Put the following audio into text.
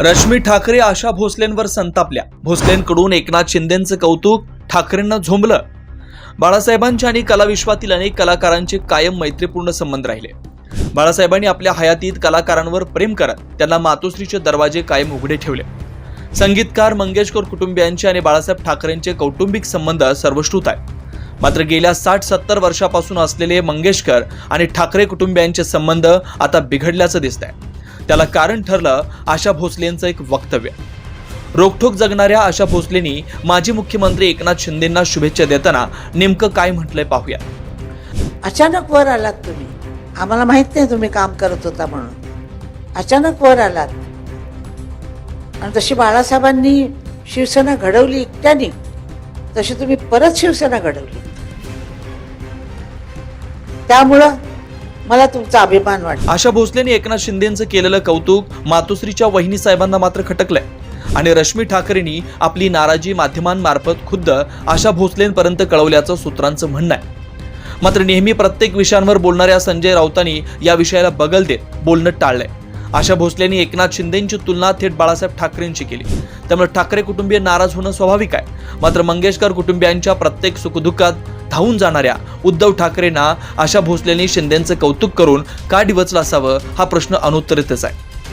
रश्मी ठाकरे आशा भोसलेंवर संतापल्या. भोसलेंकडून एकनाथ शिंदेचं कौतुक ठाकरेंना झोंबलं. बाळासाहेबांच्या आणि कलाविश्वातील अनेक कलाकारांचे कायम मैत्रीपूर्ण संबंध राहिले. बाळासाहेबांनी आपल्या हयातीत कलाकारांवर प्रेम करत त्यांना मातोश्रीचे दरवाजे कायम उघडे ठेवले. संगीतकार मंगेशकर कुटुंबियांचे आणि बाळासाहेब ठाकरेंचे कौटुंबिक संबंध सर्वश्रुत आहेत. मात्र गेल्या साठ सत्तर वर्षापासून असलेले मंगेशकर आणि ठाकरे कुटुंबियांचे संबंध आता बिघडल्याचं दिसत आहे त्याला कारण ठरलं आशा भोसलेंचं एक वक्तव्य. रोखोक जगणाऱ्या आशा भोसलेंनी माजी मुख्यमंत्री एकनाथ शिंदेंना शुभेच्छा देताना नेमकं काय म्हटलंय पाहूया. अचानक वर आलात तुम्ही. आम्हाला माहीत नाही तुम्ही काम करत होता म्हणून. अचानक वर आलात. आणि तशी बाळासाहेबांनी शिवसेना घडवली एकट्याने तशी तुम्ही परत शिवसेना घडवली. त्यामुळं मला तुमचा अभिमान वाटतो. आशा भोसलेने एकनाथ शिंदेचं केलेलं कौतुक मातोश्रीच्या वहिनी साहेबांना मात्र खटकलंय. आणि रश्मी ठाकरेंनी आपली नाराजी माध्यमांमार्फत खुद्द आशा भोसलेंपर्यंत कळवल्याचं सूत्रांचं म्हणणं आहे. मात्र नेहमी प्रत्येक विषयांवर बोलणाऱ्या संजय राऊतांनी या विषयाला बगल देत बोलणं टाळलंय. आशा भोसलेंनी एकनाथ शिंदेची तुलना थेट बाळासाहेब ठाकरेंची केली. त्यामुळे ठाकरे कुटुंबीय नाराज होणं स्वाभाविक आहे. मात्र मंगेशकर कुटुंबियांच्या प्रत्येक सुखदुःखात धावून जाणाऱ्या उद्धव ठाकरेंना आशा भोसलेंनी शिंदेचं कौतुक करून का डिवचलं असावं हा प्रश्न अनुत्तरितच आहे.